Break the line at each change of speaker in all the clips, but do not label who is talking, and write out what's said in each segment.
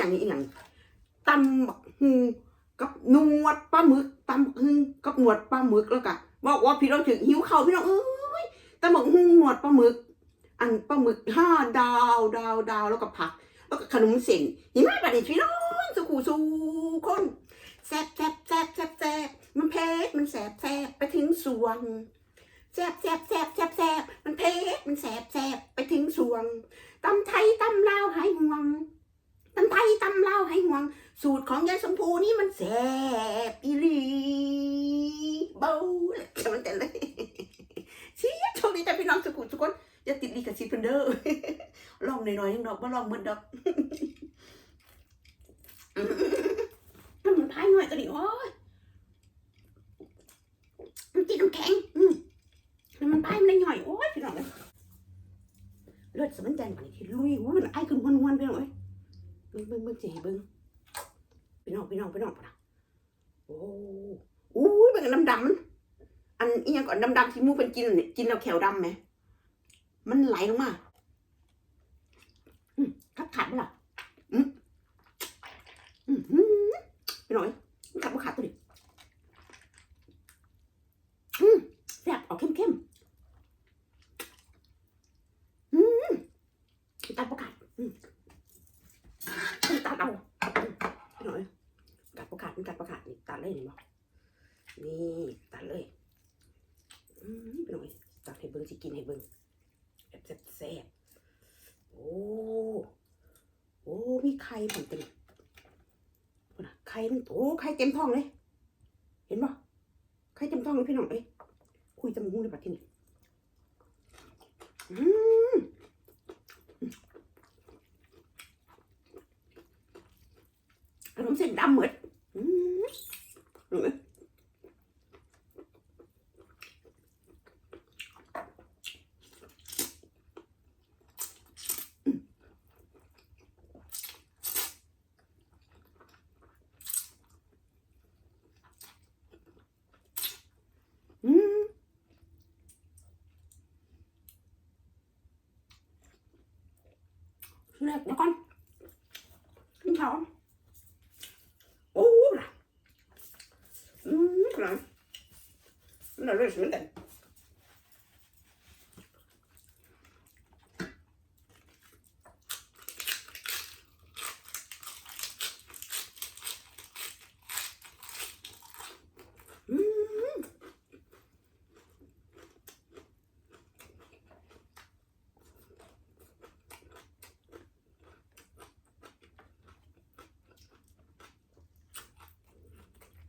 อย่างนี้หย่างตำบักฮูกับหนวดปลาหมึกตำบักฮูกับหนวดปลาหมึกแล้วก็บอกว่าพี่น้องถึงหิวเข้าพี่น้องเอ้ยตำบักฮูหนวดปลาหมึก อันปลาหมึกห้าดาวดาวดาวแล้วก็ผัก แล้วก็ขนมเส้นยิ่งไม่ประเดี๋ยพี่น้องสุขูสูคนแซ่บแซ่บแซ่บแซ่บแซ่บมันเผ็ดมันแซ่บแซ่บไปถึงสวงแซ่บแซ่บแซ่บแซ่บแซ่บมันเผ็ดมันแซ่บแซ่บไปถึงสวงตำไทยตำลาวให้ห่วงตำไทยตำลาว ให้ห่วง สูตรของยายสมพูนี่มันแซ่บอีหลีเบาเลยมันแต่เลยเสียโชคดีแต่พี่น้องสุขุทุกคนอย่าติดลิขสิทธิ์เพนเด้อลองหน่อยๆนึงดอกบ่ลองหมืดดอกมันมันพายหน่อยก็ดิโอ้ยมันติดน้ำแข็งมแล้วมันพายมันได้หน่อยโอ้ยพี่น้องเอ้ยเลือดสมันจันทร์ปานนี้ที่ลุยโอ้ยมันไอ้ขึ้นวนวันๆพี่น้อย เบิ่งเบิ่งเบิ่งสิให้เบิ่งพี่น้องพี่น้องพี่น้องปะนะโอ้โอ้ยเบิ่งอันดำๆมันอันอีหยังก่อนดำๆที่มูเป็นกินเนี่ยกินแล้วแขวดำไหมมันไหลลงมาขัดขัดไหมล่ะอืมอืมอืมไปหน่อยขัดบ่ขัดตัวดิอืมแซ่บออกเข้มเข้มๆอืมตัดบ่ขัดอืมตัดเอาอืมไปหน่อยกัดบ่ขัดมันกัดบ่ขัดนี่ตัดเลยนี่บอกนี่ตัดเลย อืมไปหน่อยตัดให้เบิ้งสิกินให้เบิ้งแบบแซ่บๆโอ้ โอ้ มีไข่ผมเต็มพุ่นน่ะไข่มันโอ้ ไข่ เต็มท้องเลย เห็นปะไข่เต็มท้องเลยพี่น้องเอ้ยคุยจมูกเลยปะที่นี่อืมขนมเส้นดำเหมือนอืมเห็นไหมอืม แรกเดี๋ยวก่อนกินข้าวโอ้ล่ะอืมกระนั้นน่าเรื่อยสุดเลยอืม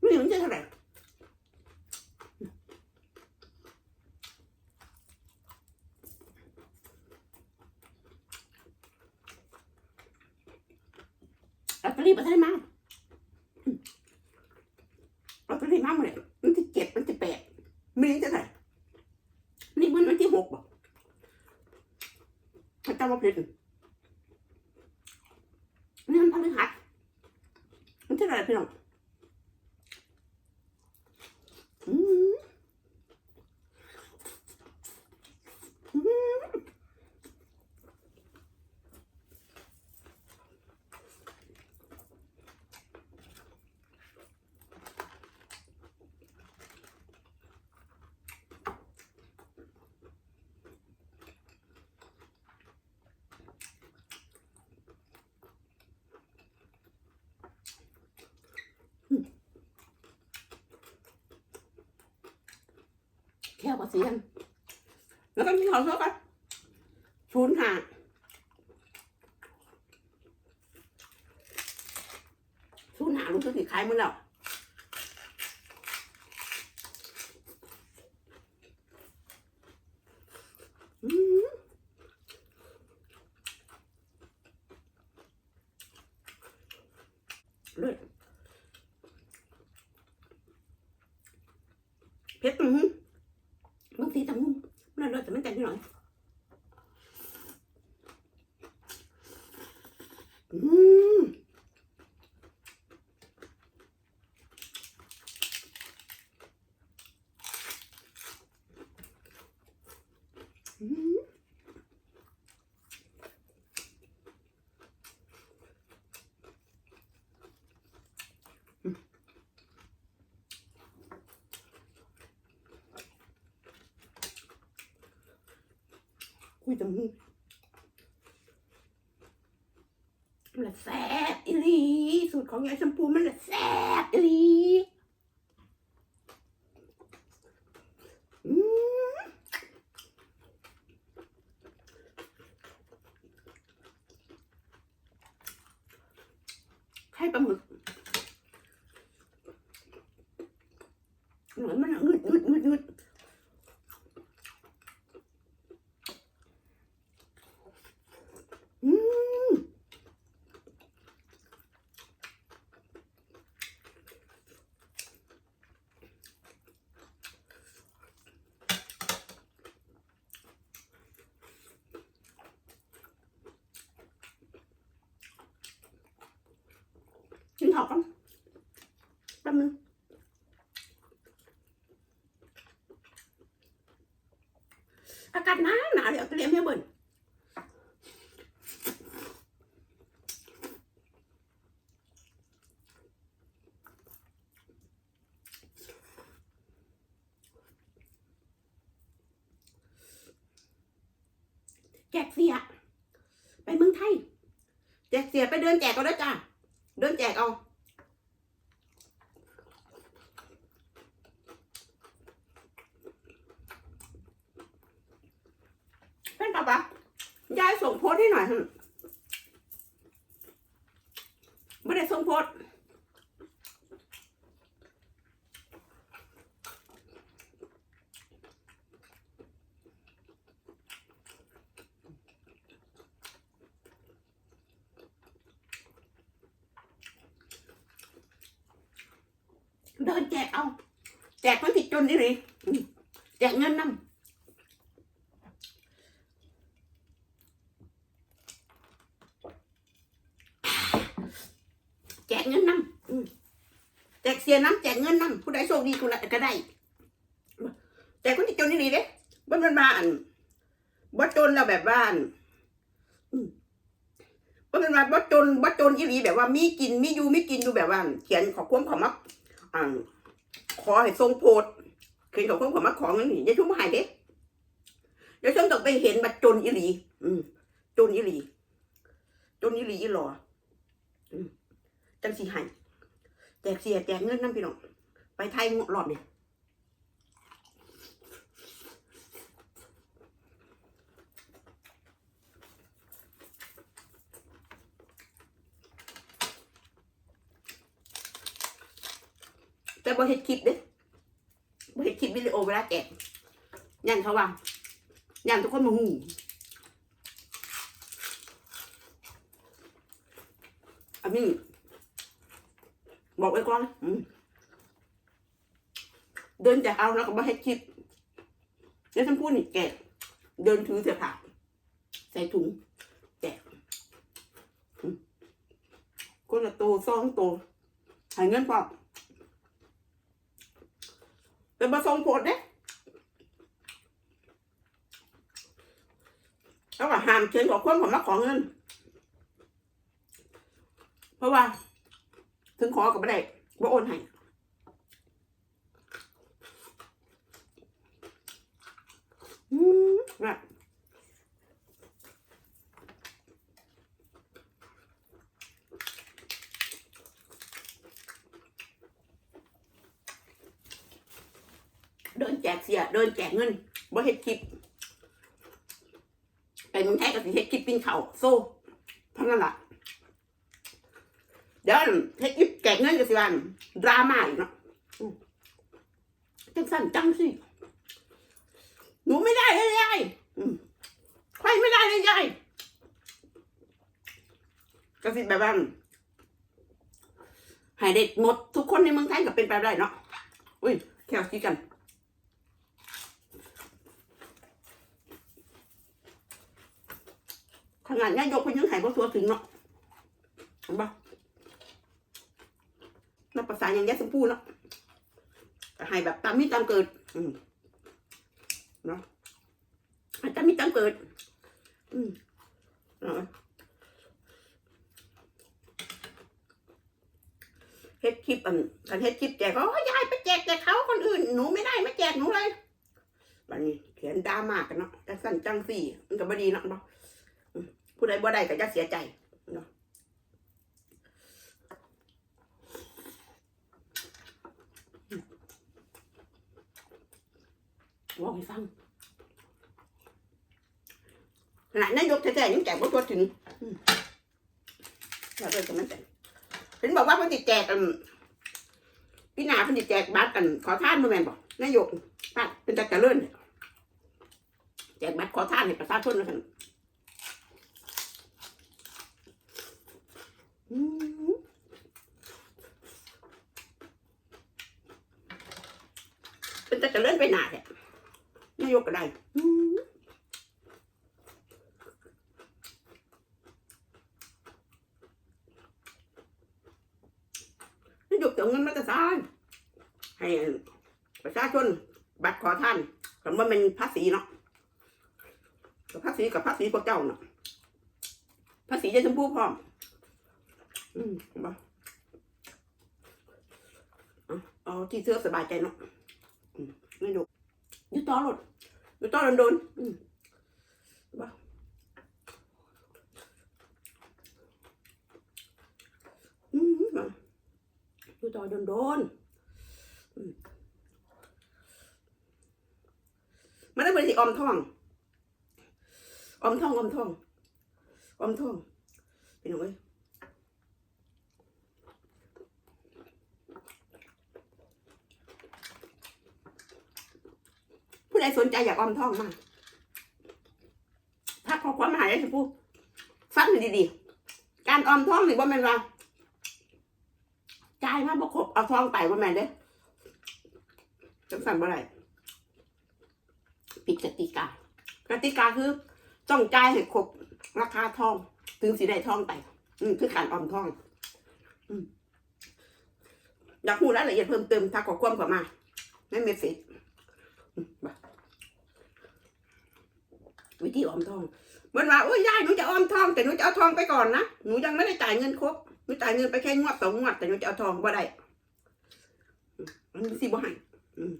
ไม่รู้จะเท่าไหร่ รีบเอรี่มาได้มั้งอืมลอตเตอรี่มาเมื่อไหร่มันที่เจ็ดมันที่แปดมีนจะไหนนี่มันวันที่หกบอกพระเจ้ามาเพลินี่มันพฤหัสมันที่เท่าไหร่พี่น้อง อืมอืม แค่ก็เสียง แล้วก็มีของเขากันศูนย์ห้าศูนย์ห้ารู้สึกสิขายมันแล้วเลยเพชรอือหือบางทีทำหุ้ม มันเลยแต่มันแต่นิดหน่อยอืมอืม คุยจมูกมันละแซ่บอีหลีสูตรของยายชมพูมันละแซ่บอีหลีอืมไข่ปลาหมึกเหมือนมันอะงึดงึดงึดงึดอืมกินข้าวกันแป๊บนึง อากาศหนาวหนาวเดี๋ยวเตรียมให้เบิ่นแจกเสีย ไปเมืองไทย แจกเสียไปเดินแจกก็ได้จ้าเดินแจกเอา เป็นปะปะยายส่งโพสต์ให้หน่อยเถอะไม่ได้ส่งโพสต์เดินแจกเอา แจกคนที่จนนี่เลยอืมแจกเงินนำ แจ กเงินนำอืแจกเสียน้ำแจกเงินนำผู้ใดโชคดีคนละก็ได้แจกคนที่จนนี่ดีเด้บ้านมันมาอันบ่จนแล้วแบบว่าอันอืมบ้านมันมาบ่จนบ่จนอีหลีแบบว่ามีกินมีอยู่มีกินอยู่แบบว่า เขียนขอความขอมักอ่าขอให้ทรงโพดเขียนขอความขอมักของนั่นนี่อย่าชุ่มหายเด้เดี๋ยวฉันต้องไปเห็นบัดจนอีหลี อืมจนอีหลีจนอีหลีอีหลอ จังสีให้แจกเสียแจกเงินน้ำพี่น้องไปไทยงวดรอบเนี่ยแต่บ่เห็ดคลิปเด้บ่เห็ดคลิปวิดีโอเวลาแจกยันเขาว่ายันทุกคนมาหูอันนี้ บอกไว้ก่อนอืมเดินจากเอาแล้วก็มาให้คิดแล้วท่านพูดนี่แกะเดินถือเสื้อผ้าใส่ถุงแจกอืมคนละโตสองโตใหายเงินพอเป็นมาส่งโพดเด้แล้วก็ห้ามเขียนขอความผมรักของเงิน เพราะว่า ถึงขอกับไม่ได้ว่โอนให้อืมนะเดินแจกเสียเดินแจกเงินบ่เฮ็ดคลิปไปมึงไทยก็สิเฮ็ดคลิปปิ้งเขาโซ่เท่านั้นแหละ เดี๋ยวเฮ็ดอิบแกะเงินกันสิวันดราม่าอีกเนาะจังสั่นจังสิหนูไม่ได้เลยยายอืมใครไม่ได้เลยยายก็สิแบบว่าให้เด็กหมดทุกคนในเมืองไทยก็เป็นไปได้เนาะอุ้ยแค่คิดกันขนาดนี้ยกไปยังไห้ก็ตัวถึงเนาะเห็นปะ ภาษาอย่างยะสมพูเนาะให้แบบตามมีตามเกิด อืมเนาะตามมีตามเกิด อืมเนาะเฮ็ดคลิปอันกันเฮ็ดคลิปแจกก็ยายไปแจกแต่เขาคนอื่นหนูไม่ได้ไมาแจกหนูเลยบัดนี้เขียนดราม่ากันเนาะจังสั่นจังสี่มันก็บ่ดีเนาะผู้ใดบ่ได้ก็จะเสียใจเนาะอืมบอก ให้ฟังขนาดนายกแท้ๆยังแจกบ่ทั่วถึงแล้วเลยกับมันแต่เห็นบอกว่าเพิ่นสิแจกกันพี่นาเพิ่นสิแจกบัตรกัน ขอทานบ่แม่นบ่นายกบัตรเป็นจักริญเนี่ยแจกบัตรขอทานให้ประชาชนนะท่านอืมเป็นแต่จะเลื่อนไปหนาแหละ นายกก็ได้อืมนายกจะเอาเงินมาจะสร้างให้ประชาชนบัตรขอท่านคำว่าเป็นภาษีเนาะกับภาษีกับภาษีพวกเจ้าเนาะภาษีจะชมพูพร้อม อืมเห็นปะเอาเอาที่เสื้อสบายใจเนาะไม่ดู ยูต่อรถอยูต่อโดนโดนๆอืมเห็นปะอืมยูต่อโดนโดนมันได้บริสิออมท่อง อมทองอมทองอมทองพี่น้องเอ้ย ใดสนใจอยากออมทองมากถ้าขอความหมายได้สิพูฟังดีๆ การออมทองหนี่ว่าแมนว่าจ่ายมาบ่ครบเอาทองไปว่าแม่นเด้จังสั่นบ่ได้ผิดกติกา กติกาคือต้องจ่ายให้ครบราคาทอง ถึงสิได้ทองไป อืมคือการออมทอง อืมอยากรู้รายละเอียดเพิ่มเติมถ้าขอความเข้ามาในเมสเซจ วิธีออมทองเหมือนว่าโอ้ยยายหนูจะออมทองแต่หนูจะเอาทองไปก่อนนะหนูยังไม่ได้จ่ายเงินครบหนูจ่ายเงินไปแค่งวดสองงวดแต่หนูจะเอาทองบ่ได้มันสิบ่ให้อืม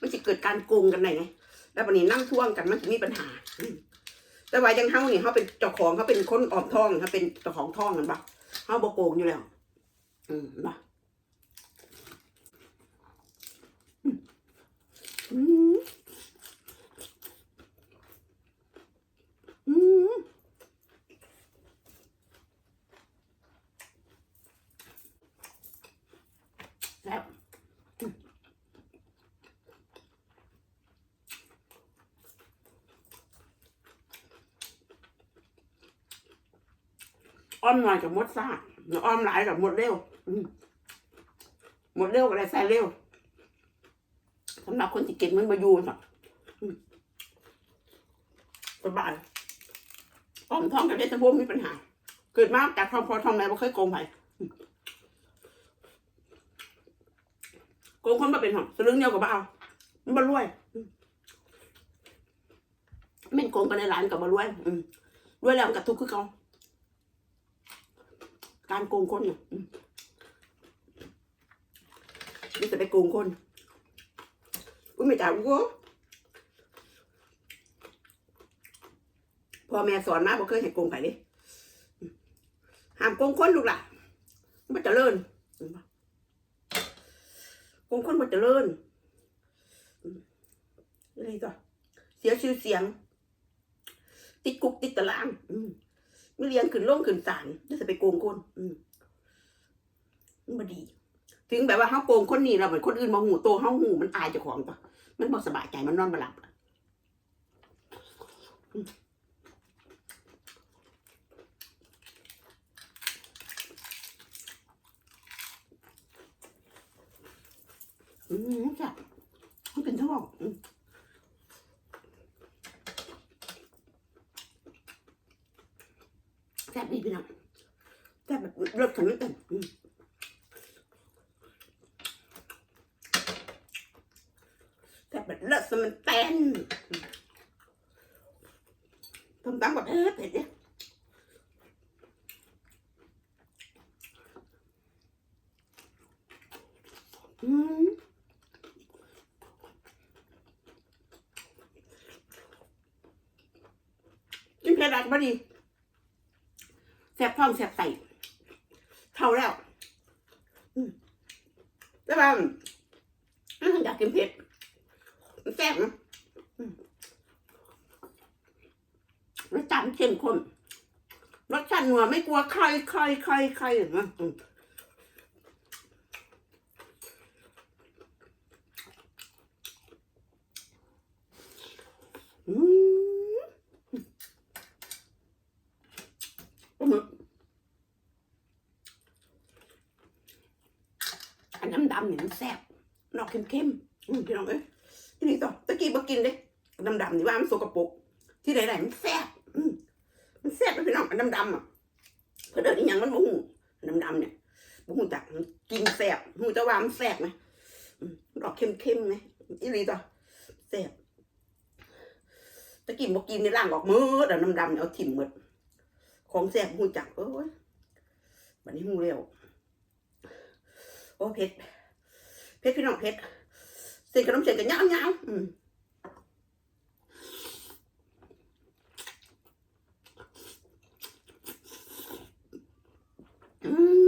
มันจะเกิดการโกงกันไหนไงแล้ววันนี้นั่งท่วงกันมันจะมีปัญหาแต่ว่ายังเฮานี่เขาเป็นเจ้าของเขาเป็นคนออมทองเขาเป็นเจ้าของทองกันปะเขาบโกงอยู่แล้ว อืมปะอืมอืมอืมแล้วอืม อ้อมหน่อยกับมดซ่าอ้อมหลายกับมดเร็วอืมหมดเร็วอะไรใส่เร็วสำหรับคนที่เก่งมันมาอยู่สักสบายอ้อมท้องกับเด็กตะพวมีปัญหา เกิดมาจากท้องพอท้องแม่บ่เคยโกงไผอืมโกงคนมาเป็นหรอกสลึงเดียวกับบ่เอามันบ่รวยอืมแม่นโกงกันในร้านกับบ่รวย อืมรวยแล้วกับทุกข์คือเขา การโกงคนเนี่ยอืมนี่จะไปโกงคนอุ้ยไม่จ่ายกูพ่อแม่สอนมาบ่เคยให้โกงไผเดิห้ามโกงคนลูกล่ะมันจะเลินโกงคนมันจะเลินอืมอะไรต่อเสียชื่อเสียง ติดคุกติดตาราง อืม ม่เลี้ยงขึ้นล่งขึ้นศาลนี่จะไปโกงคน อืมมันบ่ดี ถึงแบบว่าเฮาโกงคนนี้เราเหมือนคนอื่นมาหูโตเฮาหูมันอายเจ้าของปะมันบ่สบายใจมันนอนบ่หลับอืมจ้ะมันเป็นท้องอืม เลือดถึงเลือดถึงแต่แบบเลือดมันเต้นทำตั้งแบบเอ๊ะเผ็นี่อืมกินเผ็ดอะไรบ้าดีแสบฟ้องแสบใส่ เท่าแล้วแต่ว่าอืมอยากกินเผ็ดแซ่บนะรสชาติมันเข้มข้นรสชาตินัวไม่กลัวใครใครใครใครเห็นไหมอืมอืมปลาหมึก อันน้ำดำเนี่ยมันแซ่บนอกเข้มๆอืมพี่น้องเอ้ยที่นี่ต่อตะกี้บ่กินเด้ดำดำนี่ว่ามันสกปรกที่ไหนๆมันแซ่บอืมมันแซ่บนะพี่น้องอันดำดำๆอะเพื่อเดินอีหยังมันบ่หูนดำดำเนี่ยบ่หูจักกินแซ่บหูจะว่ามันแซ่บไหมอืมดอกเข้มๆไหมอีหลีต่อแซ่บตะกี้บ่กินในร่างออกมือดำดำเนี่ยเอาถิ่มหมดของแซ่บหูจักเอ้ยบัดนี้หูเร็ว โอ้เผ็ดเผ็ดพี่น้องเผ็ดเสกขนมเสกกันยาวๆอืมอืม